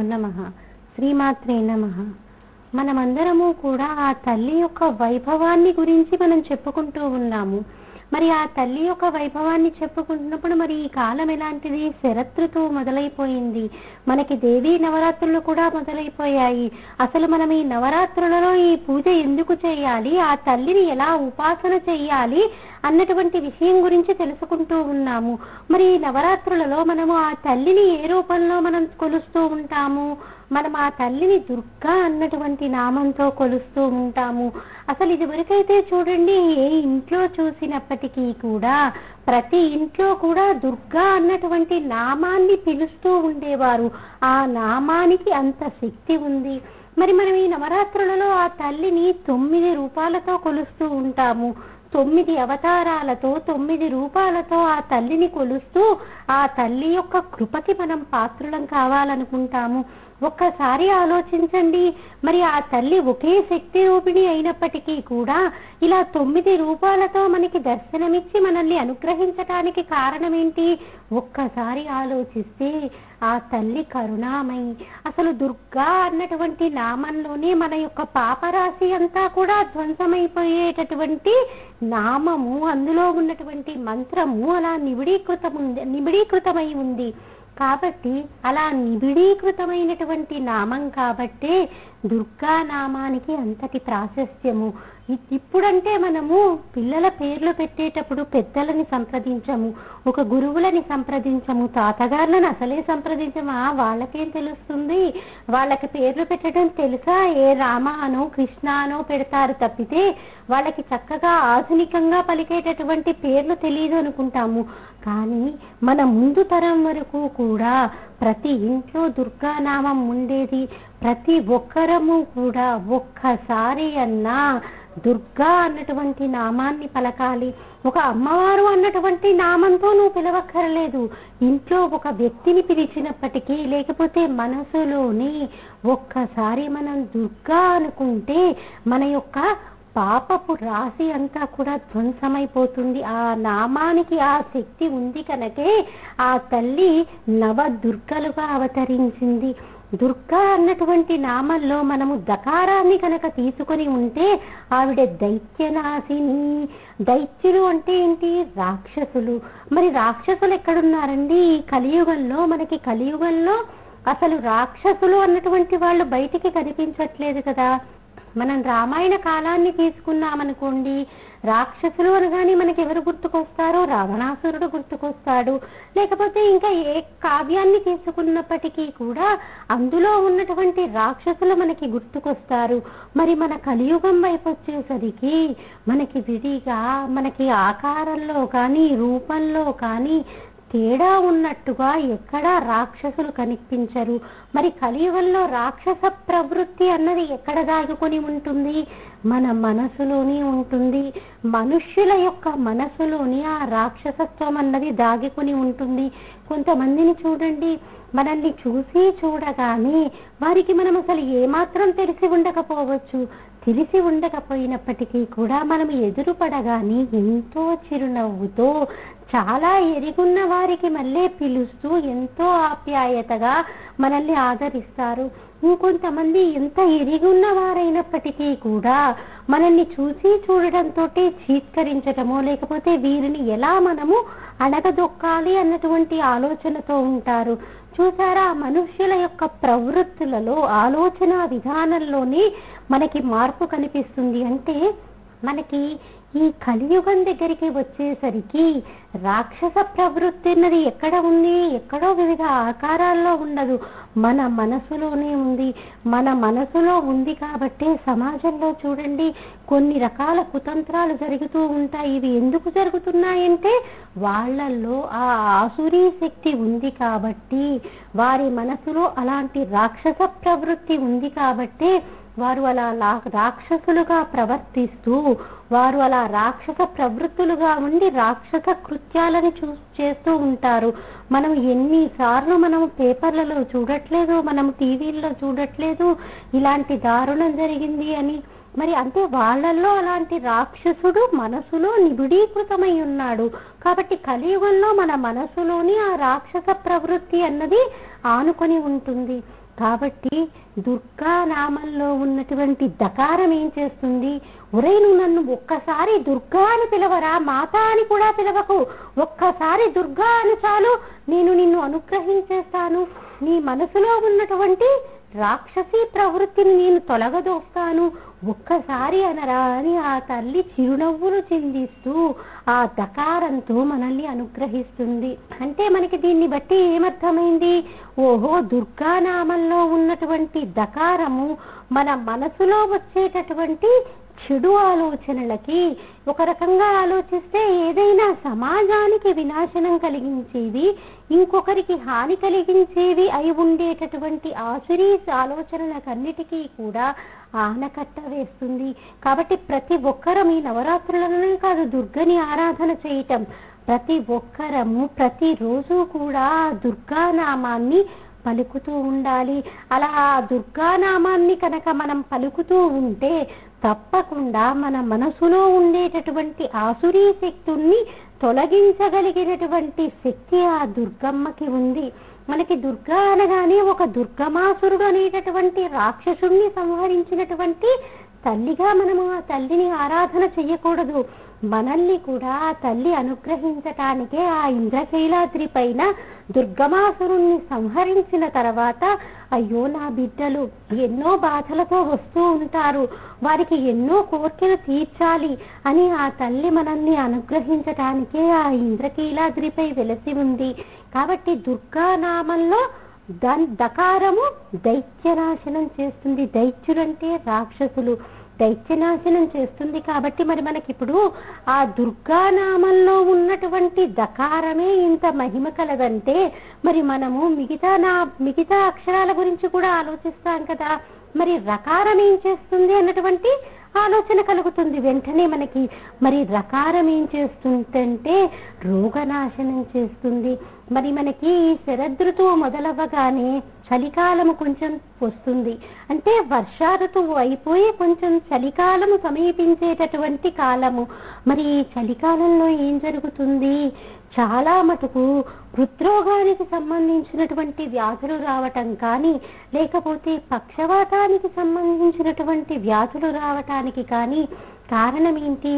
నమ. శ్రీమాత్రే నమ. మనమందరము కూడా ఆ తల్లి యొక్క వైభవాన్ని గురించి మనం చెప్పుకుంటూ ఉన్నాము. మరి ఆ తల్లి యొక్క వైభవాన్ని చెప్పుకుంటున్నప్పుడు మరి ఈ కాలం ఎలాంటిది? శరతృతువు మొదలైపోయింది. మనకి దేవీ నవరాత్రులు కూడా మొదలైపోయాయి. అసలు మనం ఈ నవరాత్రులలో ఈ పూజ ఎందుకు చేయాలి? ఆ తల్లిని ఎలా ఉపాసన చేయాలి? అన్నటువంటి విషయం గురించి తెలుసుకుంటూ ఉన్నాము. మరి ఈ నవరాత్రులలో మనము ఆ తల్లిని ఏ రూపంలో మనం కొలుస్తూ ఉంటాము? మనం ఆ తల్లిని దుర్గా అన్నటువంటి నామంతో కొలుస్తూ ఉంటాము. అసలు ఇదివరకైతే చూడండి ఏ ఇంట్లో చూసినప్పటికీ కూడా ప్రతి ఇంట్లో కూడా దుర్గా అన్నటువంటి నామాన్ని పిలుస్తూ ఉండేవారు. ఆ నామానికి అంత శక్తి ఉంది. మరి మనం ఈ నవరాత్రులలో ఆ తల్లిని తొమ్మిది రూపాలతో కొలుస్తూ ఉంటాము. తొమ్మిది అవతారాలతో తొమ్మిది రూపాలతో ఆ తల్లిని కొలుస్తూ ఆ తల్లి యొక్క కృపకి మనం పాత్రులం కావాలనుకుంటాము. ఒక్కసారి ఆలోచించండి. మరి ఆ తల్లి ఒకే శక్తి రూపిణి అయినప్పటికీ కూడా ఇలా తొమ్మిది రూపాలతో మనకి దర్శనమిచ్చి మనల్ని అనుగ్రహించటానికి కారణం ఏంటి ఒక్కసారి ఆలోచిస్తే ఆ తల్లి కరుణామయి. అసలు దుర్గా అన్నటువంటి నామంలోనే మన యొక్క పాపరాశి అంతా కూడా ధ్వంసమైపోయేటటువంటి నామము అందులో ఉన్నటువంటి మంత్రము అలా నిబిడీకృతం నిబిడీకృతమై ఉంది. కాబట్టి అలా నిబిడీకృతమైనటువంటి నామం కాబట్టే దుర్గా నామానికి అంతటి ప్రాశస్త్యము. ఇప్పుడంటే మనము పిల్లల పేర్లు పెట్టేటప్పుడు పెద్దలని సంప్రదించము ఒక గురువులని సంప్రదించము తాతగారులను అసలే సంప్రదించమా. వాళ్ళకేం తెలుస్తుంది? వాళ్ళకి పేర్లు పెట్టడం తెలుసా? ఏ రామ అనో కృష్ణ అనో పెడతారు తప్పితే వాళ్ళకి చక్కగా ఆధునికంగా పలికేటటువంటి పేర్లు తెలియదు అనుకుంటాము. కానీ మన ముందు తరం వరకు కూడా ప్రతి ఇంట్లో దుర్గానామం ఉండేది. ప్రతి ఒక్కరము కూడా ఒక్కసారి అన్నా దుర్గా అన్నటువంటి నామాన్ని పలకాలి. ఒక అమ్మవారు అన్నటువంటి నామంతో నువ్వు పిలవక్కర్లేదు. ఇంట్లో ఒక వ్యక్తిని పిలిచినప్పటికీ లేకపోతే మనసులోని ఒక్కసారి మనం దుర్గా అనుకుంటే మన యొక్క పాపపు రాశి అంతా కూడా ధ్వంసమైపోతుంది. ఆ నామానికి ఆ శక్తి ఉంది కనుకే ఆ తల్లి నవ దుర్గలుగా అవతరించింది. దుర్గా అన్నటువంటి నామంలో మనము దకారాన్ని కనుక తీసుకొని ఉంటే ఆవిడ దైత్యనాశిని. దైత్యులు అంటే ఏంటి? రాక్షసులు. మరి రాక్షసులు ఎక్కడున్నారండి? ఈ కలియుగంలో మనకి కలియుగంలో అసలు రాక్షసులు అన్నటువంటి వాళ్ళు బయటికి కనిపించట్లేదు కదా. మనం రామాయణ కాలాన్ని తీసుకున్నామనుకోండి రాక్షసులు అనగానే మనకి ఎవరు గుర్తుకొస్తారో? రావణాసురుడు గుర్తుకొస్తాడు. లేకపోతే ఇంకా ఏ కావ్యాన్ని తీసుకున్నప్పటికీ కూడా అందులో ఉన్నటువంటి రాక్షసులు మనకి గుర్తుకొస్తారు. మరి మన కలియుగం వైపు వచ్చేసరికి మనకి విడిగా మనకి ఆకారంలో కానీ రూపంలో కానీ తేడా ఉన్నట్టుగా ఎక్కడా రాక్షసులు కనిపించరు. మరి కలియుగంలో రాక్షస ప్రవృత్తి అన్నది ఎక్కడ దాగుకొని ఉంటుంది? మన మనసులోనే ఉంటుంది. మనుష్యుల యొక్క మనసులోని ఆ రాక్షసత్వం అన్నది దాగికొని ఉంటుంది. కొంతమందిని చూడండి మనల్ని చూసి చూడగానే వారికి మనం అసలు ఏమాత్రం తెలిసి ఉండకపోవచ్చు. తెలిసి ఉండకపోయినప్పటికీ కూడా మనం ఎదురుపడగానే ఎంతో చిరునవ్వుతో చాలా ఎరుగున్న వారికి మళ్ళీ పిలుస్తూ ఎంతో ఆప్యాయతగా మనల్ని ఆదరిస్తారు. ఇంకొంతమంది ఎంత ఎరిగున్న వారైనప్పటికీ కూడా మనల్ని చూసి చూడడంతో చీత్కరించటమో లేకపోతే వీరిని ఎలా మనము అణగదొక్కాలి అన్నటువంటి ఆలోచనతో ఉంటారు. చూసారా మనుష్యుల యొక్క ప్రవృత్తులలో ఆలోచన విధానంలోనే మనకి మార్పు కనిపిస్తుంది అంటే మనకి ఈ కలియుగం దగ్గరికి వచ్చేసరికి రాక్షస ప్రవృత్తి అన్నది ఎక్కడ ఉంది? ఎక్కడో వివిధ ఆకారాల్లో ఉండదు. మన మనసులోనే ఉంది. మన మనసులో ఉంది కాబట్టే సమాజంలో చూడండి కొన్ని రకాల కుతంత్రాలు జరుగుతూ ఉంటాయి. ఇవి ఎందుకు జరుగుతున్నాయంటే వాళ్ళల్లో ఆ ఆసురీ శక్తి ఉంది కాబట్టి వారి మనసులో అలాంటి రాక్షస ప్రవృత్తి ఉంది కాబట్టే వారు అలా లా- రాక్షసులుగా ప్రవర్తిస్తూ వారు అలా రాక్షస ప్రవృత్తులుగా ఉండి రాక్షస కృత్యాలని చూ చేస్తూ ఉంటారు. మనం ఎన్నిసార్లు మనం పేపర్లలో చూడట్లేదు మనం టీవీల్లో చూడట్లేదు ఇలాంటి దారుణం జరిగింది అని. మరి అంటే వాళ్ళల్లో అలాంటి రాక్షసుడు మనసులో నిబిడీకృతమై ఉన్నాడు. కాబట్టి కలియుగంలో మన మనసులోని ఆ రాక్షస ప్రవృత్తి అన్నది ఆనుకొని ఉంటుంది. కాబట్టి దుర్గా నామంలో ఉన్నటువంటి దకారం ఏం చేస్తుంది? ఒరే నువ్వు నన్ను ఒక్కసారి దుర్గా అని పిలవరా? మాత అని కూడా పిలవకు. ఒక్కసారి దుర్గా అని చాలు. నేను నిన్ను అనుగ్రహించేస్తాను. నీ మనసులో ఉన్నటువంటి రాక్షసి ప్రవృత్తిని నేను తొలగదోస్తాను. ఒక్కసారి అనరా అని ఆ తల్లి చిరునవ్వులు చిందిస్తూ ఆ దకారంతో మనల్ని అనుగ్రహిస్తుంది. అంటే మనకి దీన్ని బట్టి ఏమర్థమైంది? ఓహో దుర్గానామంలో ఉన్నటువంటి దకారము మన మనసులో వచ్చేటటువంటి చెడు ఆలోచనలకి ఒక రకంగా ఆలోచిస్తే ఏదైనా సమాజానికి వినాశనం కలిగించేవి ఇంకొకరికి హాని కలిగించేవి అయి ఉండేటటువంటి ఆసురీ ఆలోచనలకన్నిటికీ కూడా ఆనకట్ట వేస్తుంది. కాబట్టి ప్రతి ఒక్కరం ఈ నవరాత్రులలోనే కాదు దుర్గని ఆరాధన చేయటం. ప్రతి ఒక్కరము ప్రతిరోజు కూడా దుర్గా దుర్గానామాన్ని పలుకుతూ ఉండాలి. అలా ఆ దుర్గానామాన్ని కనుక మనం పలుకుతూ ఉంటే తప్పకుండా మన మనసులో ఉండేటటువంటి ఆసురీ శక్తుల్ని తొలగించగలిగినటువంటి శక్తి ఆ దుర్గమ్మకి ఉంది. మనకి దుర్గా అనగానే ఒక దుర్గమాసురుడు అనేటటువంటి రాక్షసుణ్ణి సంహరించినటువంటి తల్లిగా మనము ఆ తల్లిని ఆరాధన చెయ్యకూడదు. మనల్ని కూడా ఆ తల్లి అనుగ్రహించటానికే ఆ ఇంద్రశైలాద్రి పైన దుర్గమాసురుణ్ణి సంహరించిన తర్వాత అయ్యో నా బిడ్డలు ఎన్నో బాధలతో వస్తూ ఉంటారు వారికి ఎన్నో కోర్కెలు తీర్చాలి అని ఆ తల్లి మనల్ని అనుగ్రహించటానికే ఆ ఇంద్రకీలాద్రిపై వెలసి ఉంది. కాబట్టి దుర్గా నామంలో దన్ దకారము దైత్యనాశనం చేస్తుంది. దైత్యులంటే రాక్షసులు. దైత్యనాశనం చేస్తుంది కాబట్టి మరి మనకిప్పుడు ఆ దుర్గానామంలో ఉన్నటువంటి దకారమే ఇంత మహిమ కలదంటే మరి మనము మిగతా నా మిగతా అక్షరాల గురించి కూడా ఆలోచిస్తాం కదా. మరి రకారం ఏం చేస్తుంది అన్నటువంటి ఆలోచన కలుగుతుంది. వెంటనే మనకి మరి రకారం ఏం చేస్తుందంటే రోగనాశనం చేస్తుంది. మరి మనకి శరదృతువు మొదలవ్వగానే చలికాలము కొంచెం వస్తుంది. అంటే వర్షా ఋతువు అయిపోయి కొంచెం చలికాలము సమీపించేటటువంటి కాలము. మరి చలికాలంలో ఏం జరుగుతుంది? చాలా మటుకు హృద్రోగానికి సంబంధించినటువంటి వ్యాధులు రావటం కానీ లేకపోతే పక్షవాతానికి సంబంధించినటువంటి వ్యాధులు రావటానికి కానీ కారణం ఏంటి?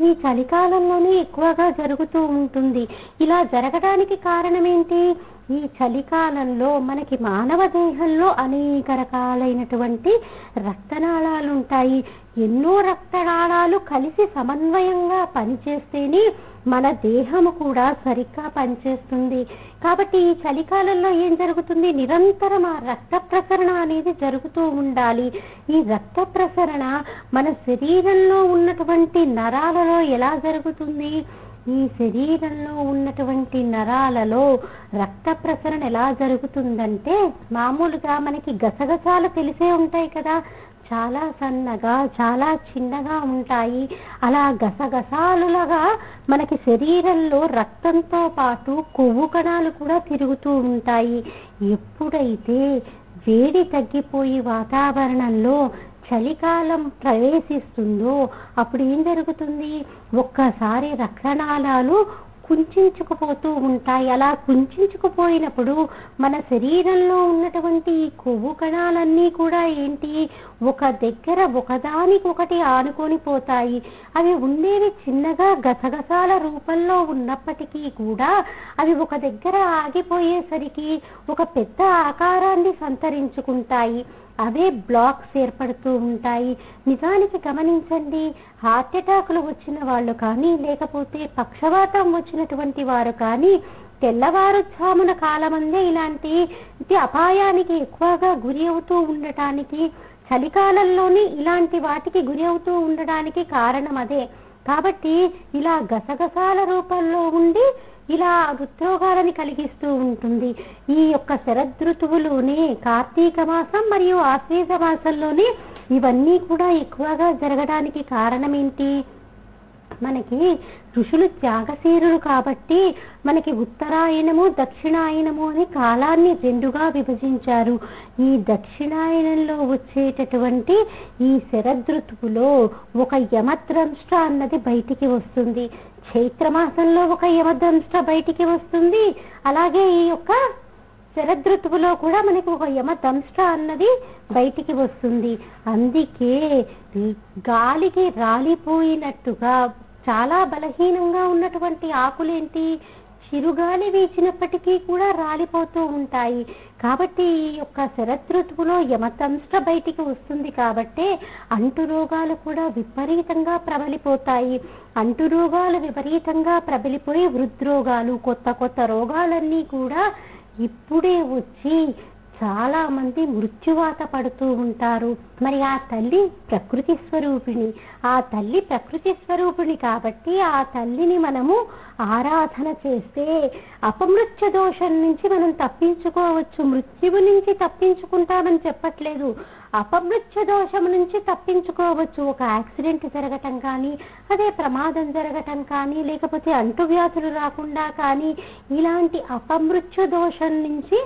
ఈ చలికాలంలోనే ఎక్కువగా జరుగుతూ ఉంటుంది. ఇలా జరగడానికి కారణం ఏంటి? ఈ చలికాలంలో మనకి మానవ దేహంలో అనేక రకాలైనటువంటి రక్తనాళాలు ఉంటాయి ఎన్నో రక్తనాళాలు కలిసి సమన్వయంగా పనిచేస్తేనే మన దేహము కూడా సరిగ్గా పనిచేస్తుంది. కాబట్టి ఈ చలికాలంలో ఏం జరుగుతుంది? నిరంతరం ఆ రక్త ప్రసరణ అనేది జరుగుతూ ఉండాలి. ఈ రక్త ప్రసరణ మన శరీరంలో ఉన్నటువంటి నరాలలో ఎలా జరుగుతుంది? ఈ శరీరంలో ఉన్నటువంటి నరాలలో రక్త ప్రసరణ ఎలా జరుగుతుందంటే మామూలుగా మనకి గసగసాలు తెలిసే ఉంటాయి కదా. చాలా సన్నగా చాలా చిన్నగా ఉంటాయి. అలా గసగసాలుగా మనకి శరీరంలో రక్తంతో పాటు కొవ్వు కణాలు కూడా తిరుగుతూ ఉంటాయి. ఎప్పుడైతే వేడి తగ్గిపోయి వాతావరణంలో చలికాలం ప్రవేశిస్తుందో అప్పుడు ఏం జరుగుతుంది? ఒక్కసారి రక్షణాలు కుంచుకుపోతూ ఉంటాయి. అలా కుంచుకుపోయినప్పుడు మన శరీరంలో ఉన్నటువంటి కొవ్వు కణాలన్నీ కూడా ఏంటి? ఒక దగ్గర ఒకదానికొకటి ఆనుకొని పోతాయి. అవి ఉండేవి చిన్నగా గసగసాల రూపంలో ఉన్నప్పటికీ కూడా అవి ఒక దగ్గర ఆగిపోయేసరికి ఒక పెద్ద ఆకారాన్ని సంతరించుకుంటాయి. అవే బ్లాక్స్ ఏర్పడుతూ ఉంటాయి. నిజానికి గమనించండి హార్ట్ అటాకులు వచ్చిన వాళ్ళు కానీ లేకపోతే పక్షవాతం వచ్చినటువంటి వారు కానీ తెల్లవారుజామున కాలమందే ఇలాంటి అపాయానికి ఎక్కువగా గురి అవుతూ ఉండటానికి చలికాలంలోనే ఇలాంటి వాటికి గురి అవుతూ ఉండడానికి కారణం అదే. కాబట్టి ఇలా గసగసాల రూపంలో ఉండి ఇలా హృద్రోగాలని కలిగిస్తూ ఉంటుంది. ఈ యొక్క శరదృతువులోనే కార్తీక మాసం మరియు ఆశ్వేజ మాసంలోనే ఇవన్నీ కూడా ఎక్కువగా జరగడానికి కారణం ఏంటి మనకి ఋషులు త్యాగశీరులు కాబట్టి మనకి ఉత్తరాయణము దక్షిణాయనము అని కాలాన్ని రెండుగా విభజించారు. ఈ దక్షిణాయనంలో వచ్చేటటువంటి ఈ శరదృతువులో ఒక యమద్రంష్ట అన్నది బయటికి వస్తుంది. చైత్రమాసంలో ఒక యమద్రంష్ట బయటికి వస్తుంది. అలాగే ఈ యొక్క శరదృతువులో కూడా మనకు ఒక యమదంష్ట అన్నది బయటికి వస్తుంది. అందుకే గాలికి రాలిపోయినట్టుగా చాలా బలహీనంగా ఉన్నటువంటి ఆకులేంటి? చిరుగాలి వీచినప్పటికీ కూడా రాలిపోతూ ఉంటాయి. కాబట్టి ఈ యొక్క శరదృతువులో యమతంష్ట బయటికి వస్తుంది కాబట్టే అంటు రోగాలు కూడా విపరీతంగా ప్రబలిపోతాయి. అంటు రోగాలు విపరీతంగా ప్రబలిపోయి హృద్రోగాలు కొత్త కొత్త రోగాలన్నీ కూడా ఇప్పుడే వచ్చి చాలా మంది మృత్యువాత పడుతూ ఉంటారు. మరి ఆ తల్లి ప్రకృతి స్వరూపిణి. ఆ తల్లి ప్రకృతి స్వరూపిణి కాబట్టి ఆ తల్లిని మనము ఆరాధన చేస్తే అపమృత్యు దోషం నుంచి మనం తప్పించుకోవచ్చు. మృత్యువు నుంచి తప్పించుకుంటామని చెప్పట్లేదు. అపమృత్యు దోషం నుంచి తప్పించుకోవచ్చు. ఒక యాక్సిడెంట్ జరగటం కానీ అదే ప్రమాదం జరగటం కానీ లేకపోతే అంటువ్యాధులు రాకుండా కానీ ఇలాంటి అపమృత్యు దోషం నుంచి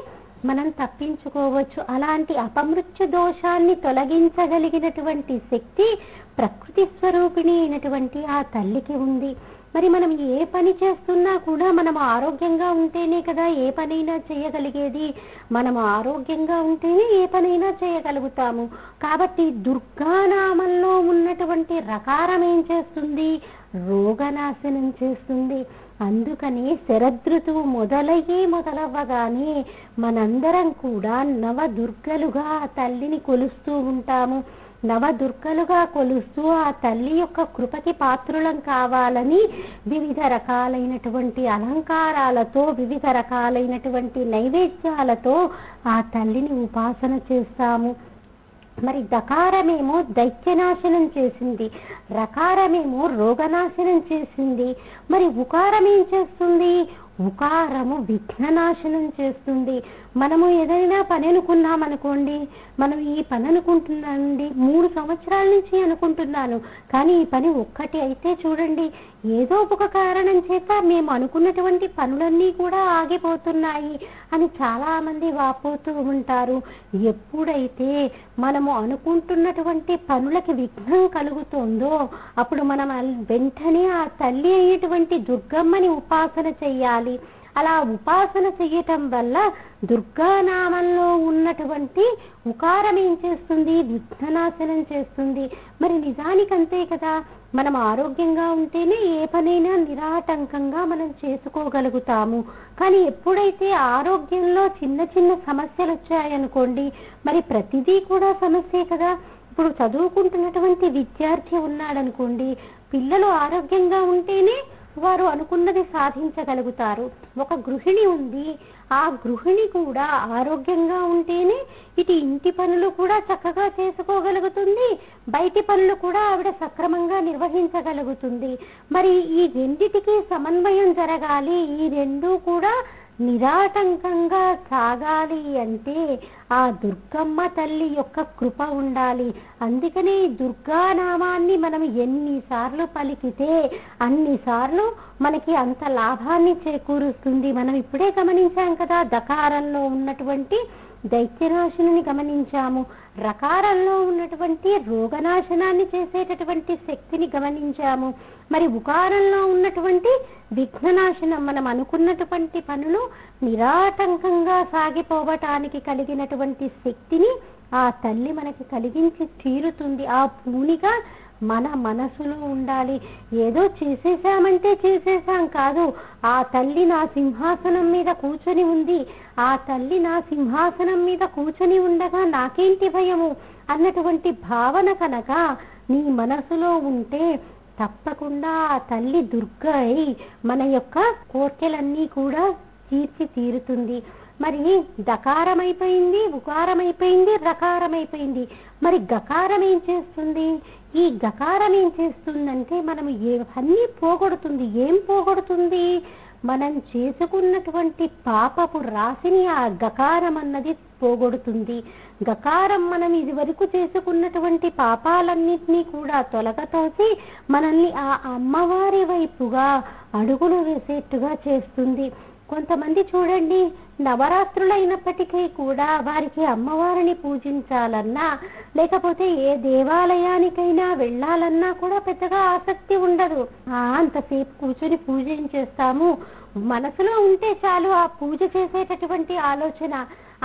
మనం తప్పించుకోవచ్చు. అలాంటి అపమృత్యు దోషాన్ని తొలగించగలిగినటువంటి శక్తి ప్రకృతి స్వరూపిణి అయినటువంటి ఆ తల్లికి ఉంది. మరి మనం ఏ పని చేస్తున్నా కూడా మనం ఆరోగ్యంగా ఉంటేనే కదా ఏ పనైనా చేయగలిగేది. మనం ఆరోగ్యంగా ఉంటేనే ఏ పనైనా చేయగలుగుతాము. కాబట్టి దుర్గానామంలో ఉన్నటువంటి రకారం ఏం చేస్తుంది? రోగనాశనం చేస్తుంది. అందుకని శరదృతువు మొదలయ్యి మొదలవ్వగానే మనందరం కూడా నవ దుర్గలుగా తల్లిని కొలుస్తూ ఉంటాము. నవదుర్గలుగా కొలుస్తూ ఆ తల్లి యొక్క కృపకి పాత్రులం కావాలని వివిధ రకాలైనటువంటి అలంకారాలతో వివిధ రకాలైనటువంటి నైవేద్యాలతో ఆ తల్లిని ఉపాసన చేస్తాము. మరి దకారమేమో దైత్యనాశనం చేసింది రకారమేమో రోగనాశనం చేసింది మరి ఉకారం ఏం చేస్తుంది? ఉకారము విఘ్ననాశనం చేస్తుంది. మనము ఏదైనా పని అనుకున్నాం అనుకోండి మనం ఈ పని అనుకుంటున్నానండి మూడు సంవత్సరాల నుంచి అనుకుంటున్నాను. కానీ ఈ పని ఒక్కటి అయితే చూడండి ఏదో ఒక కారణం చేత మేము అనుకున్నటువంటి పనులన్నీ కూడా ఆగిపోతున్నాయి అని చాలా మంది వాపోతూ ఉంటారు. ఎప్పుడైతే మనము అనుకుంటున్నటువంటి పనులకి విఘ్నం కలుగుతుందో అప్పుడు మనం వెంటనే ఆ తల్లి అయ్యేటువంటి దుర్గమ్మని ఉపాసన చెయ్యాలి. అలా ఉపాసన చెయ్యటం వల్ల దుర్గానామంలో ఉన్నటువంటి ఉకారం ఏం చేస్తుంది? విఘ్ననాశనం చేస్తుంది. మరి నిజానికి అంతే కదా. మనం ఆరోగ్యంగా ఉంటేనే ఏ పనైనా నిరాటంకంగా మనం చేసుకోగలుగుతాము. కానీ ఎప్పుడైతే ఆరోగ్యంలో చిన్న చిన్న సమస్యలు వచ్చాయనుకోండి మరి ప్రతిదీ కూడా సమస్యే కదా. ఇప్పుడు చదువుకుంటున్నటువంటి విద్యార్థి ఉన్నాడనుకోండి పిల్లలు ఆరోగ్యంగా ఉంటేనే వారు అనుకున్నది సాధించగలుగుతారు. ఒక గృహిణి ఉంది. ఆ గృహిణి కూడా ఆరోగ్యంగా ఉంటేనే ఇటు ఇంటి పనులు కూడా చక్కగా చేసుకోగలుగుతుంది. బయటి పనులు కూడా ఆవిడ సక్రమంగా నిర్వహించగలుగుతుంది. మరి ఈ రెండిటికి సమన్వయం జరగాలి. ఈ రెండూ కూడా నిరాటంకంగా సాగాలి అంటే ఆ దుర్గమ్మ తల్లి యొక్క కృప ఉండాలి. అందుకనే దుర్గానామాన్ని మనం ఎన్నిసార్లు పలికితే అన్నిసార్లు మనకి అంత లాభాన్ని చేకూరుస్తుంది. మనం ఇప్పుడే గమనించాం కదా దకారంలో ఉన్నటువంటి దైత్యనాశనాన్ని గమనించాము. రకారంలో ఉన్నటువంటి రోగనాశనాన్ని చేసేటటువంటి శక్తిని గమనించాము. మరి ఉకారంలో ఉన్నటువంటి విఘ్ననాశనం మనం అనుకున్నటువంటి పనులు నిరాటంకంగా సాగిపోవటానికి కలిగినటువంటి శక్తిని ఆ తల్లి మనకి కలిగించి తీరుతుంది. ఆ పూనిగా మన మనసులో ఉండాలి. ఏదో చేసేసామంటే చేసేసాం కాదు. ఆ తల్లి నా సింహాసనం మీద కూర్చొని ఉంది. ఆ తల్లి నా సింహాసనం మీద కూర్చొని ఉండగా నాకేంటి భయము? అన్నటువంటి భావన కనుక నీ మనసులో ఉంటే తప్పకుండా ఆ తల్లి దుర్గ అయి మన యొక్క కోర్కెలన్నీ కూడా తీర్చి తీరుతుంది మరి దకారం అయిపోయింది రకారమైపోయింది. అయిపోయింది అయిపోయింది మరి గకారం ఏం చేస్తుంది? ఈ గకారం ఏం చేస్తుందంటే మనం ఏ అన్నీ పోగొడుతుంది. ఏం పోగొడుతుంది? మనం చేసుకున్నటువంటి పాపపు రాశిని ఆ గకారం అన్నది పోగొడుతుంది. గకారం మనం ఇది వరకు చేసుకున్నటువంటి పాపాలన్నింటినీ కూడా తొలగతోసి మనల్ని ఆ అమ్మవారి వైపుగా అడుగులు వేసేట్టుగా చేస్తుంది. కొంతమంది చూడండి నవరాత్రులైనప్పటికీ కూడా వారికి అమ్మవారిని పూజించాలన్నా లేకపోతే ఏ దేవాలయానికైనా వెళ్ళాలన్నా కూడా పెద్దగా ఆసక్తి ఉండదు. ఆ అంతసేపు కూర్చొని పూజించేస్తాము మనసులో ఉంటే చాలు ఆ పూజ చేసేటటువంటి ఆలోచన.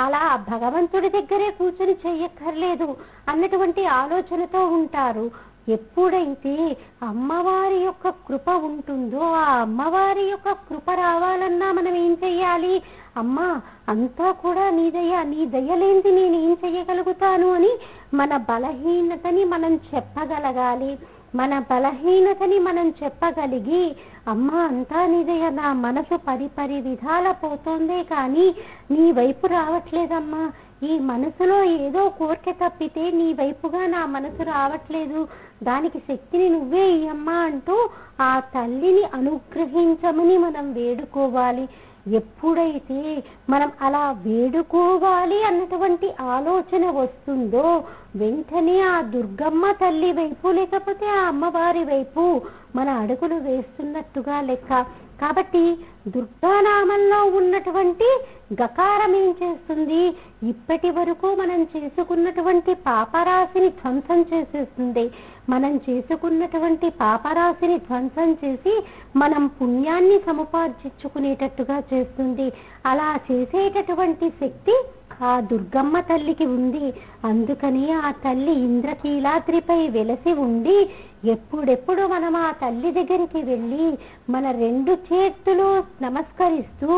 అలా భగవంతుడి దగ్గరే కూర్చొని చెయ్యక్కర్లేదు అన్నటువంటి ఆలోచనతో ఉంటారు. ఎప్పుడైతే అమ్మవారి యొక్క కృప ఉంటుందో ఆ అమ్మవారి యొక్క కృప రావాలన్నా మనం ఏం చెయ్యాలి? అమ్మా అంతా కూడా నీ దయ నీ దయలేంది నేను ఏం చెయ్యగలుగుతాను అని మన బలహీనతని మనం చెప్పగలగాలి. మన బలహీనతని మనం చెప్పగలిగి అమ్మా అంతా నీదయ్య నా మనసు పరి విధాల పోతోందే కానీ నీ వైపు రావట్లేదమ్మా. ఈ మనసులో ఏదో కోరిక తప్పితే నీ వైపుగా నా మనసు రావట్లేదు. దానికి శక్తిని నువ్వే ఇయ్యమ్మా అంటూ ఆ తల్లిని అనుగ్రహించమని మనం వేడుకోవాలి. ఎప్పుడైతే మనం అలా వేడుకోవాలి అన్నటువంటి ఆలోచన వస్తుందో వెంటనే ఆ దుర్గమ్మ తల్లి వైపు లేకపోతే ఆ అమ్మవారి వైపు మన అడుగులు వేస్తున్నట్టుగా లెక్క. కాబట్టి దుర్గానామంలో ఉన్నటువంటి గకారం ఏం చేస్తుంది? ఇప్పటి వరకు మనం చేసుకున్నటువంటి పాపరాశిని ధ్వంసం చేసేస్తుంది. మనం చేసుకున్నటువంటి పాపరాశిని ధ్వంసం చేసి మనం పుణ్యాన్ని సముపార్జించుకునేటట్టుగా చేస్తుంది. అలా చేసేటటువంటి శక్తి ఆ దుర్గమ్మ తల్లికి ఉంది. అందుకని ఆ తల్లి ఇంద్రకీలాద్రిపై వెలసి ఉండి ఎప్పుడెప్పుడు మనం ఆ తల్లి దగ్గరికి వెళ్ళి మన రెండు చేతులు నమస్కరిస్తూ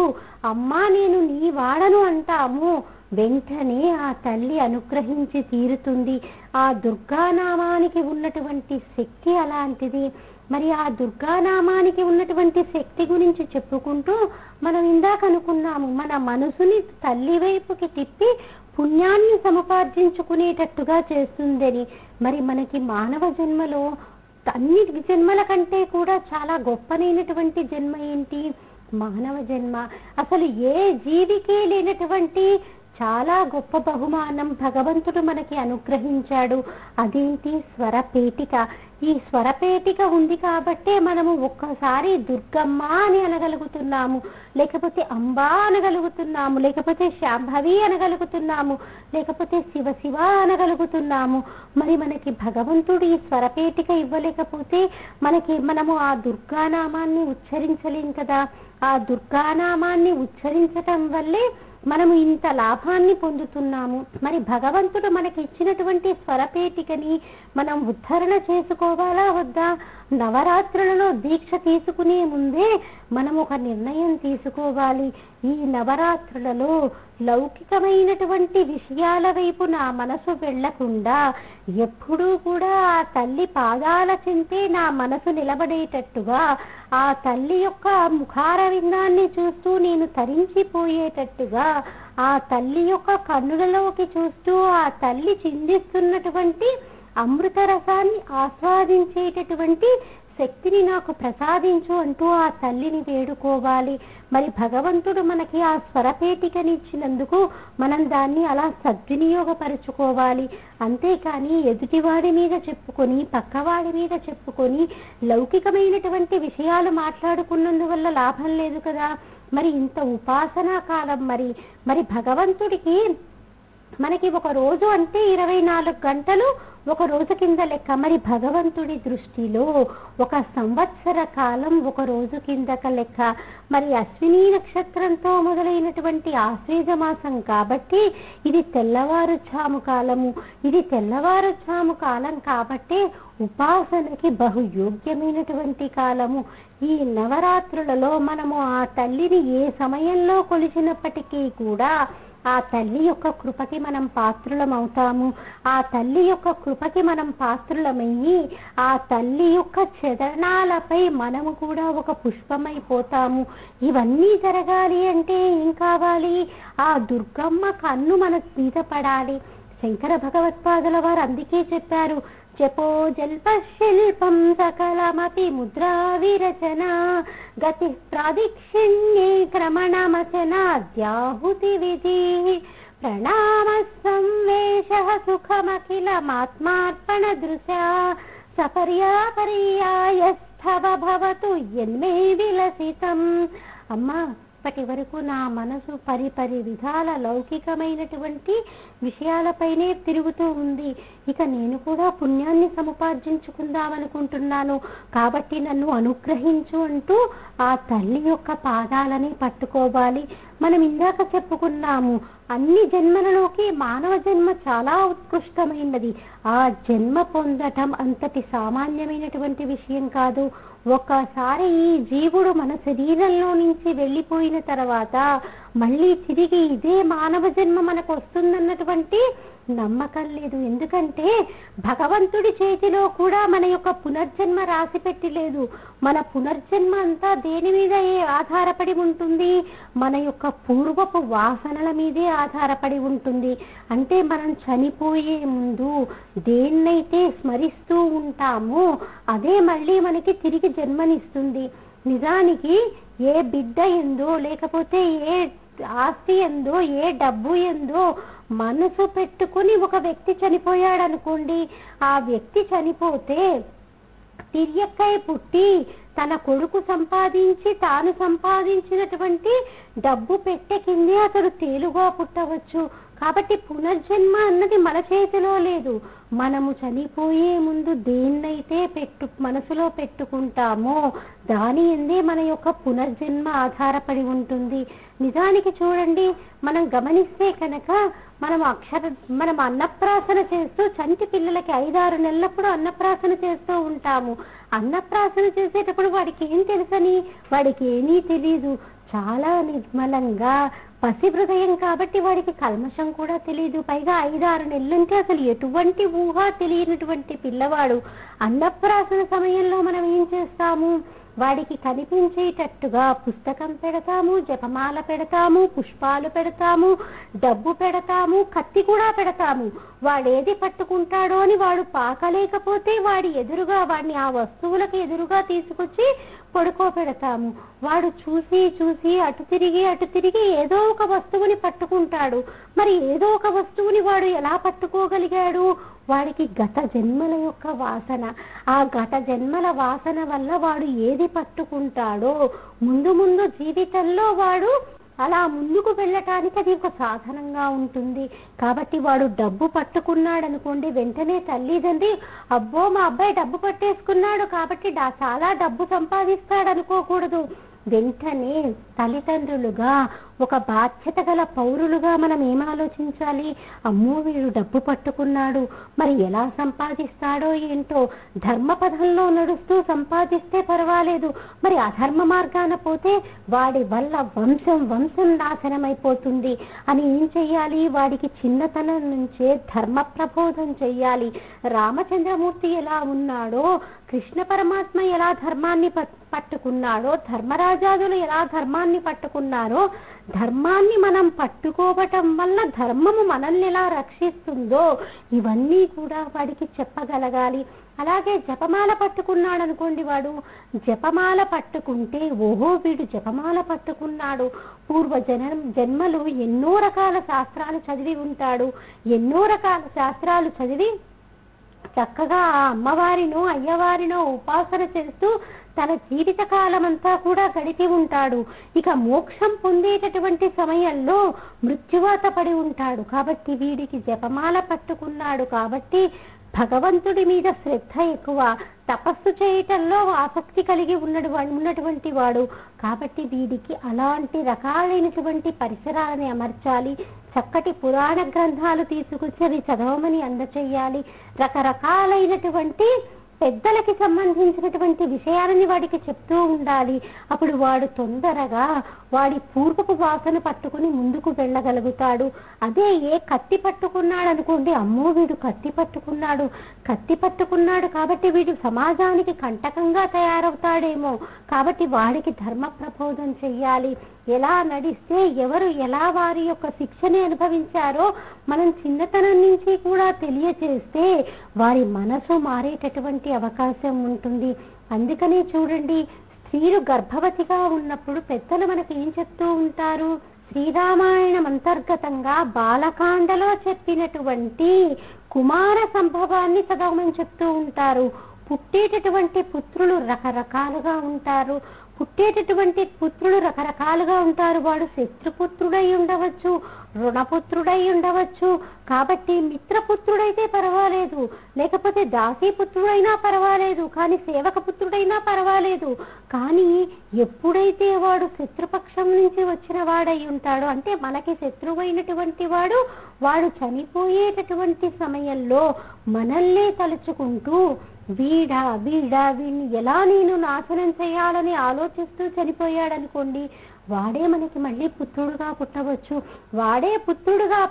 అమ్మా నేను నీ వాడను అంటాము. వెంటనే ఆ తల్లి అనుగ్రహించి తీరుతుంది. ఆ దుర్గానామానికి ఉన్నటువంటి శక్తి అలాంటిది. మరి ఆ దుర్గానామానికి ఉన్నటువంటి శక్తి గురించి చెప్పుకుంటూ మనం ఇందాక అనుకున్నాము మన మనసుని తల్లి వైపుకి తిప్పి పుణ్యాన్ని సముపార్జించుకునేటట్టుగా చేస్తుందని. మరి మనకి మానవ జన్మలో అన్ని జన్మల కంటే కూడా చాలా గొప్పనైనటువంటి జన్మ ఏంటి? మానవ జన్మ. అసలు ఏ జీవికి లేనటువంటి చాలా గొప్ప బహుమానం భగవంతుడు మనకి అనుగ్రహించాడు. అదేంటి? స్వరపేటిక. ఈ స్వరపేటిక ఉంది కాబట్టే మనము ఒక్కసారి దుర్గమ్మ అని అనగలుగుతున్నాము. లేకపోతే అంబా అనగలుగుతున్నాము. లేకపోతే శాంభవి అనగలుగుతున్నాము. లేకపోతే శివ శివ అనగలుగుతున్నాము. మరి మనకి భగవంతుడు ఈ స్వరపేటిక ఇవ్వలేకపోతే మనకి మనము ఆ దుర్గానామాన్ని ఉచ్చరించలేం కదా. ఆ దుర్గానామాన్ని ఉచ్చరించటం వల్లే మనము ఇంత లాభాన్ని పొందుతున్నాము. మరి భగవంతుడు మనకి ఇచ్చినటువంటి స్వరపేటికని మనం ఉద్ధరణ చేసుకోవాలా? వద్దా? నవరాత్రులలో దీక్ష తీసుకునే ముందే మనం ఒక నిర్ణయం తీసుకోవాలి. ఈ నవరాత్రులలో లౌకికమైనటువంటి విషయాల వైపు నా మనసు వెళ్ళకుండా ఎప్పుడూ కూడా ఆ తల్లి పాదాల చింతే నా మనసు నిలబడేటట్టుగా ఆ తల్లి యొక్క ముఖారవిందాన్ని చూస్తూ నేను తరించిపోయేటట్టుగా ఆ తల్లి యొక్క కన్నులలోకి చూస్తూ ఆ తల్లి చిందిస్తున్నటువంటి అమృత రసాన్ని ఆస్వాదించేటటువంటి శక్తిని నాకు ప్రసాదించు అంటూ ఆ తల్లిని వేడుకోవాలి. మరి భగవంతుడు మనకి ఆ స్వరపేటికనిచ్చినందుకు మనం దాన్ని అలా సద్వినియోగపరుచుకోవాలి. అంతేకాని ఎదుటివాడి మీద చెప్పుకొని పక్కవాడి మీద చెప్పుకొని లౌకికమైనటువంటి విషయాలు మాట్లాడుకున్నందువల్ల లాభం లేదు కదా. మరి ఇంత ఉపాసనా కాలం మరి. మరి భగవంతుడికి మనకి ఒక రోజు అంటే ఇరవై నాలుగు గంటలు ఒక రోజు కింద లెక్క. మరి భగవంతుడి దృష్టిలో ఒక సంవత్సర కాలం ఒక రోజు కిందక లెక్క. మరి అశ్విని నక్షత్రంతో మొదలైనటువంటి ఆశ్వేజ మాసం కాబట్టి ఇది తెల్లవారుఛాము కాలము. ఇది తెల్లవారుఛాము కాలం కాబట్టే ఉపాసనకి బహు యోగ్యమైనటువంటి కాలము. ఈ నవరాత్రులలో మనము ఆ తల్లిని ఏ సమయంలో కొలిచినప్పటికీ కూడా ఆ తల్లి యొక్క కృపకి మనం పాత్రులం అవుతాము ఆ తల్లి యొక్క కృపకి మనం పాత్రులమయ్యి ఆ తల్లి యొక్క చరణాలపై మనము కూడా ఒక పుష్పమైపోతాము. ఇవన్నీ జరగాలి అంటే ఏం కావాలి? ఆ దుర్గమ్మ కన్ను మన మీద పడాలి. శంకర భగవత్పాదుల వారు అందుకే చెప్పారు जपो जल्पः सकलमपि मुद्रा विरचना गतिः प्रादिक्षिण्ये क्रमणमचनाद्याहुतिविधिः। प्रणामः संवेशः सुखमखिलमात्मार्पणदृशा सपर्यापर्यायस्थव भवतु यन्मे विलसितम्। अम्मा భవతు ఇప్పటి వరకు నా మనసు పరి పరి విధాల లౌకికమైనటువంటి విషయాలపైనే తిరుగుతూ ఉంది. ఇక నేను కూడా పుణ్యాన్ని సముపార్జించుకుందామనుకుంటున్నాను. కాబట్టి నన్ను అనుగ్రహించు అంటూ ఆ తల్లి యొక్క పాదాలని పట్టుకోవాలి. మనం ఇందాక చెప్పుకున్నాము అన్ని జన్మలలోకి మానవ జన్మ చాలా ఉత్కృష్టమైనది. ఆ జన్మ పొందటం అంతటి సామాన్యమైనటువంటి విషయం కాదు. ఒక్కసారి ఈ జీవుడు మన శరీరంలో నుంచి వెళ్ళిపోయిన తర్వాత మళ్ళీ తిరిగి ఇదే మానవ జన్మ మనకు వస్తుందన్నటువంటి నమ్మకం లేదు. ఎందుకంటే భగవంతుడి చేతిలో కూడా మన యొక్క పునర్జన్మ రాసి పెట్టి లేదు. మన పునర్జన్మ అంతా దేని మీద ఏ ఆధారపడి ఉంటుంది? మన యొక్క పూర్వపు వాసనల మీదే ఆధారపడి ఉంటుంది. అంటే మనం చనిపోయే ముందు దేన్నైతే స్మరిస్తూ ఉంటామో అదే మళ్ళీ మనకి తిరిగి జన్మనిస్తుంది. నిజానికి ఏ బిడ్డ ఎందో లేకపోతే ఏ ఆస్తి ఎందో ఏ డబ్బు ఎందో మనసు పెట్టుకుని ఒక వ్యక్తి చనిపోయాడు అనుకోండి ఆ వ్యక్తి చనిపోతే తిరియక్కై పుట్టి తన కొడుకు సంపాదించి తాను సంపాదించినటువంటి డబ్బు పెట్టె కిందే అతడు తేలుగా పుట్టవచ్చు. కాబట్టి పునర్జన్మ అన్నది మన చేతిలో లేదు. మనము చనిపోయే ముందు దేన్నైతే పెట్టు మనసులో పెట్టుకుంటామో దాని ఎందే మన యొక్క పునర్జన్మ ఆధారపడి ఉంటుంది. నిజానికి చూడండి మనం గమనిస్తే కనుక మనం అక్షర మనం అన్నప్రాసన చేస్తూ చంటి పిల్లలకి ఐదారు నెలలప్పుడు అన్నప్రాసన చేస్తూ ఉంటాము. అన్నప్రాసన చేసేటప్పుడు వాడికి ఏం తెలుసని? వాడికి ఏమీ తెలీదు. చాలా నిర్మలంగా పసి హృదయం కాబట్టి వాడికి కల్మషం కూడా తెలియదు పైగా ఐదారు నెలలంటే అసలు ఎటువంటి ఊహ తెలియనటువంటి పిల్లవాడు. అన్నప్రాసన సమయంలో మనం ఏం చేస్తాము? వాడికి కనిపించేటట్టుగా పుస్తకం పెడతాము జపమాల పెడతాము పుష్పాలు పెడతాము డబ్బు పెడతాము కత్తి కూడా పెడతాము. వాడేది పట్టుకుంటాడో అని వాడు పాకలేకపోతే వాడి ఎదురుగా వాడిని ఆ వస్తువులకు ఎదురుగా తీసుకొచ్చి పడుకోబెడతాము. వాడు చూసి చూసి అటు తిరిగి అటు తిరిగి ఏదో ఒక వస్తువుని పట్టుకుంటాడు. మరి ఏదో ఒక వస్తువుని వాడు ఎలా పట్టుకోగలిగాడు? వాడికి గత జన్మల యొక్క వాసన. ఆ గత జన్మల వాసన వల్ల వాడు ఏది పట్టుకుంటాడో ముందు ముందు జీవితంలో వాడు అలా ముందుకు వెళ్ళటానికి అది ఒక సాధనంగా ఉంటుంది. కాబట్టి వాడు డబ్బు పట్టుకున్నాడు అనుకోండి వెంటనే తల్లిదండ్రి అబ్బో మా అబ్బాయి డబ్బు పట్టేసుకున్నాడు కాబట్టి చాలా డబ్బు సంపాదిస్తాడు అనుకోకూడదు వెంటనే తల్లిదండ్రులుగా ఒక బాధ్యత గల పౌరులుగా మనం ఏం ఆలోచించాలి? అమ్మో వీడు డబ్బు పట్టుకున్నాడు. మరి ఎలా సంపాదిస్తాడో ఏంటో ధర్మ పదంలో నడుస్తూ సంపాదిస్తే పర్వాలేదు. మరి అధర్మ మార్గాన పోతే వాడి వల్ల వంశం వంశం నాశనమైపోతుంది అని ఏం చెయ్యాలి? వాడికి చిన్నతనం నుంచే ధర్మ ప్రబోధం చెయ్యాలి. రామచంద్రమూర్తి ఎలా ఉన్నాడో కృష్ణ పరమాత్మ ఎలా ధర్మాన్ని పట్టుకున్నాడో ధర్మరాజాదులు ఎలా ధర్మాన్ని పట్టుకున్నారో ధర్మాన్ని మనం పట్టుకోవటం వల్ల ధర్మము మనల్ని ఎలా రక్షిస్తుందో ఇవన్నీ కూడా వాడికి చెప్పగలగాలి. అలాగే జపమాల పట్టుకున్నాడు అనుకోండి వాడు. జపమాల పట్టుకుంటే ఓహో వీడు జపమాల పట్టుకున్నాడు. పూర్వ జన జన్మలు ఎన్నో రకాల శాస్త్రాలు చదివి ఉంటాడు. ఎన్నో రకాల శాస్త్రాలు చదివి చక్కగా ఆ అమ్మవారినో అయ్యవారినో ఉపాసన చేస్తూ తన జీవిత కాలమంతా కూడా గడిపి ఉంటాడు. ఇక మోక్షం పొందేటటువంటి సమయంలో మృత్యువాత పడి ఉంటాడు. కాబట్టి వీడికి జపమాల పట్టుకున్నాడు. కాబట్టి భగవంతుడి మీద శ్రద్ధ ఎక్కువ తపస్సు చేయటంలో ఆసక్తి కలిగి ఉన్నడు ఉన్నటువంటి వాడు. కాబట్టి వీడికి అలాంటి రకాలైనటువంటి పరిసరాలని అమర్చాలి. చక్కటి పురాణ గ్రంథాలు తీసుకొచ్చి అవి చదవమని అందచేయాలి. రకరకాలైనటువంటి పెద్దలకి సంబంధించినటువంటి విషయాలని వాడికి చెప్తూ ఉండాలి. అప్పుడు వాడు తొందరగా వాడి పూర్వపు వాసన పట్టుకుని ముందుకు వెళ్ళగలుగుతాడు. అదే ఏ కత్తి పట్టుకున్నాడు అనుకోండి అమ్మో వీడు కత్తి పట్టుకున్నాడు కత్తి పట్టుకున్నాడు కాబట్టి వీడు సమాజానికి కంటకంగా తయారవుతాడేమో. కాబట్టి వాడికి ధర్మ ప్రబోధం చెయ్యాలి. ఎలా నడిస్తే ఎవరు ఎలా వారి యొక్క శిక్షని అనుభవించారో మనం చిన్నతనం నుంచి కూడా తెలియచేస్తే వారి మనసు మారేటటువంటి అవకాశం ఉంటుంది. అందుకనే చూడండి స్త్రీలు గర్భవతిగా ఉన్నప్పుడు పెద్దలు మనకి ఏం చెప్తూ ఉంటారు? శ్రీరామాయణం అంతర్గతంగా బాలకాండలో చెప్పినటువంటి కుమార సంభవాన్ని చదవమని చెప్తూ ఉంటారు. పుట్టేటటువంటి పుత్రులు రకరకాలుగా ఉంటారు. పుట్టేటటువంటి పుత్రులు రకరకాలుగా ఉంటారు. వాడు శత్రుపుత్రుడై ఉండవచ్చు రుణపుత్రుడై ఉండవచ్చు. కాబట్టి మిత్రపుత్రుడైతే పర్వాలేదు. లేకపోతే దాసీపుత్రుడైనా పర్వాలేదు. కానీ సేవక పుత్రుడైనా పర్వాలేదు. కానీ ఎప్పుడైతే వాడు శత్రుపక్షం నుంచి వచ్చిన వాడై ఉంటాడో అంటే మనకి శత్రువైనటువంటి వాడు వాడు చనిపోయేటటువంటి సమయంలో మనల్నే తలుచుకుంటూ వీడా వీడా వీడిని ఎలా నేను నాశనం చేయాలని ఆలోచిస్తూ చనిపోయాడనుకోండి వాడే మనకి మళ్ళీ పుత్రుడుగా పుట్టవచ్చు. వాడే పుత్రుడుగా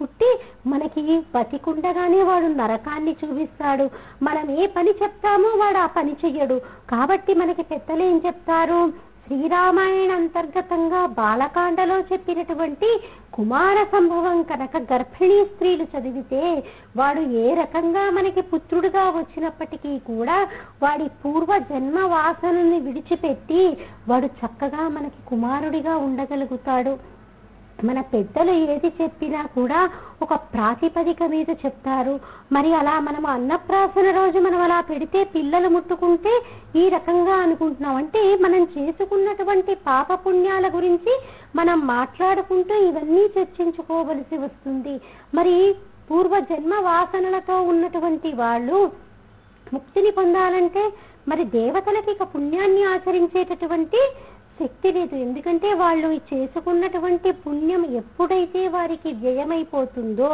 పుట్టి మనకి బతికుండగానే వాడు నరకాన్ని చూపిస్తాడు. మనం ఏ పని చెప్తామో వాడు ఆ పని చెయ్యడు. కాబట్టి మనకి పెద్దలు ఏం చెప్తారు? శ్రీరామాయణ అంతర్గతంగా బాలకాండలో చెప్పినటువంటి కుమార సంభవం కనుక గర్భిణీ స్త్రీలు చదివితే వాడు ఏ రకంగా మనకి పుత్రుడుగా వచ్చినప్పటికీ కూడా వాడి పూర్వ జన్మ వాసనని విడిచిపెట్టి వాడు చక్కగా మనకి కుమారుడిగా ఉండగలుగుతాడు. మన పెద్దలు ఏది చెప్పినా కూడా ఒక ప్రాతిపదిక మీద చెప్తారు. మరి అలా మనం అన్నప్రాసన రోజు మనం అలా పెడితే పిల్లలు ముట్టుకుంటే ఈ రకంగా అనుకుంటున్నాం. అంటే మనం చేసుకున్నటువంటి పాప పుణ్యాల గురించి మనం మాట్లాడుకుంటూ ఇవన్నీ చర్చించుకోవలసి వస్తుంది. మరి పూర్వ జన్మ వాసనలతో ఉన్నటువంటి వాళ్ళు ముక్తిని పొందాలంటే మరి దేవతలకి ఇక పుణ్యాన్ని ఆచరించేటటువంటి శక్తి లేదు. ఎందుకంటే వాళ్ళు చేసుకున్నటువంటి పుణ్యం ఎప్పుడైతే వారికి వ్యయమైపోతుందో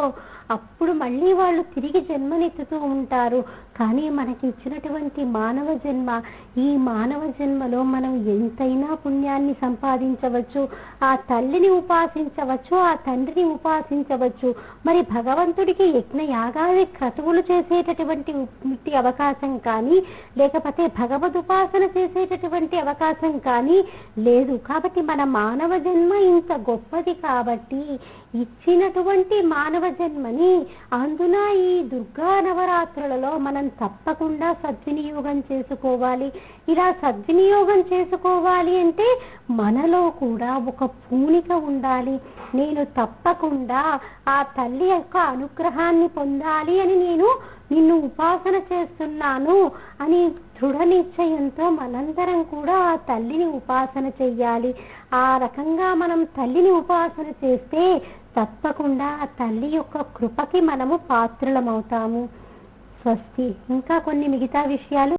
అప్పుడు మళ్ళీ వాళ్ళు తిరిగి జన్మనెత్తుతూ ఉంటారు. కానీ మనకి ఇచ్చినటువంటి మానవ జన్మ ఈ మానవ జన్మలో మనం ఎంతైనా పుణ్యాన్ని సంపాదించవచ్చు ఆ తల్లిని ఉపాసించవచ్చు ఆ తండ్రిని ఉపాసించవచ్చు. మరి భగవంతుడికి యజ్ఞ యాగాది క్రతువులు చేసేటటువంటి అవకాశం కానీ లేకపోతే భగవద్ ఉపాసన చేసేటటువంటి అవకాశం కానీ లేదు. కాబట్టి మన మానవ జన్మ ఇంత గొప్పది కాబట్టి ఇచ్చినటువంటి మానవ జన్మని అందున ఈ దుర్గా నవరాత్రులలో మనం తప్పకుండా సద్వినియోగం చేసుకోవాలి. ఇలా సద్వినియోగం చేసుకోవాలి అంటే మనలో కూడా ఒక పూనిక ఉండాలి. నేను తప్పకుండా ఆ తల్లి యొక్క అనుగ్రహాన్ని పొందాలి అని నేను నిన్ను ఉపాసన చేస్తున్నాను అని దృఢ నిశ్చయంతో మనందరం కూడా ఆ తల్లిని ఉపాసన చెయ్యాలి. ఆ రకంగా మనం తల్లిని ఉపాసన చేస్తే తప్పకుండా ఆ తల్లి యొక్క కృపకి మనము పాత్రులమవుతాము. స్వస్తి. ఇంకా కొన్ని మిగతా విషయాలు